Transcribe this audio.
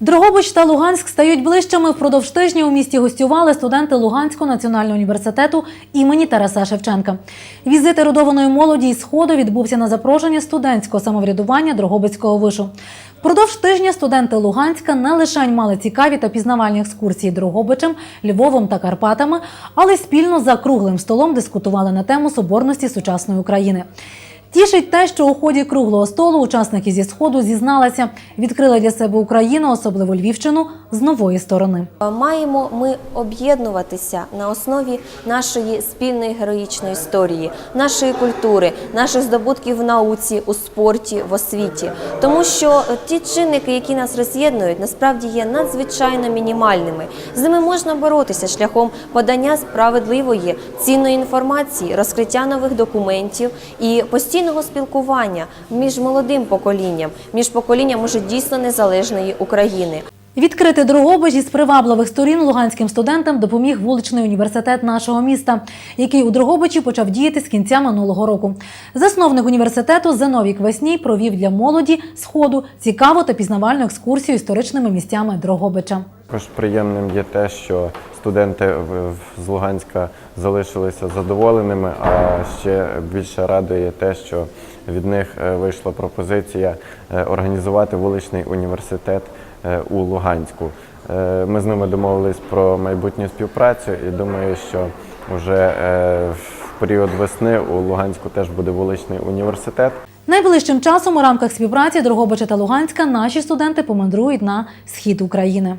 Дрогобич та Луганськ стають ближчими. Впродовж тижня у місті гостювали студенти Луганського національного університету імені Тараса Шевченка. Візит ерудованої молоді із Сходу відбувся на запрошення студентського самоврядування Дрогобицького вишу. Впродовж тижня студенти Луганська не лише мали цікаві та пізнавальні екскурсії Дрогобичем, Львовом та Карпатами, але спільно за круглим столом дискутували на тему соборності сучасної України. Тішить те, що у ході круглого столу учасники зі сходу зізналися, відкрили для себе Україну, особливо Львівщину, з нової сторони. Маємо ми об'єднуватися на основі нашої спільної героїчної історії, нашої культури, наших здобутків в науці, у спорті, в освіті. Тому що ті чинники, які нас роз'єднують, насправді є надзвичайно мінімальними. З ними можна боротися шляхом подання справедливої, цінної інформації, розкриття нових документів і постійного спілкування між молодим поколінням, між поколінням уже дійсно незалежної України. Відкрити Дрогобич із привабливих сторін луганським студентам допоміг вуличний університет нашого міста, який у Дрогобичі почав діяти з кінця минулого року. Засновник університету Зиновій Квасній провів для молоді сходу цікаву та пізнавальну екскурсію історичними місцями Дрогобича. Також приємним є те, що студенти з Луганська залишилися задоволеними, а ще більше радує те, що від них е, вийшла пропозиція е, організувати вуличний університет у Луганську. Е, Ми з ними домовились про майбутню співпрацю і думаю, що вже е, в період весни у Луганську теж буде вуличний університет. Найближчим часом у рамках співпраці Дрогобича та Луганська наші студенти помандрують на схід України.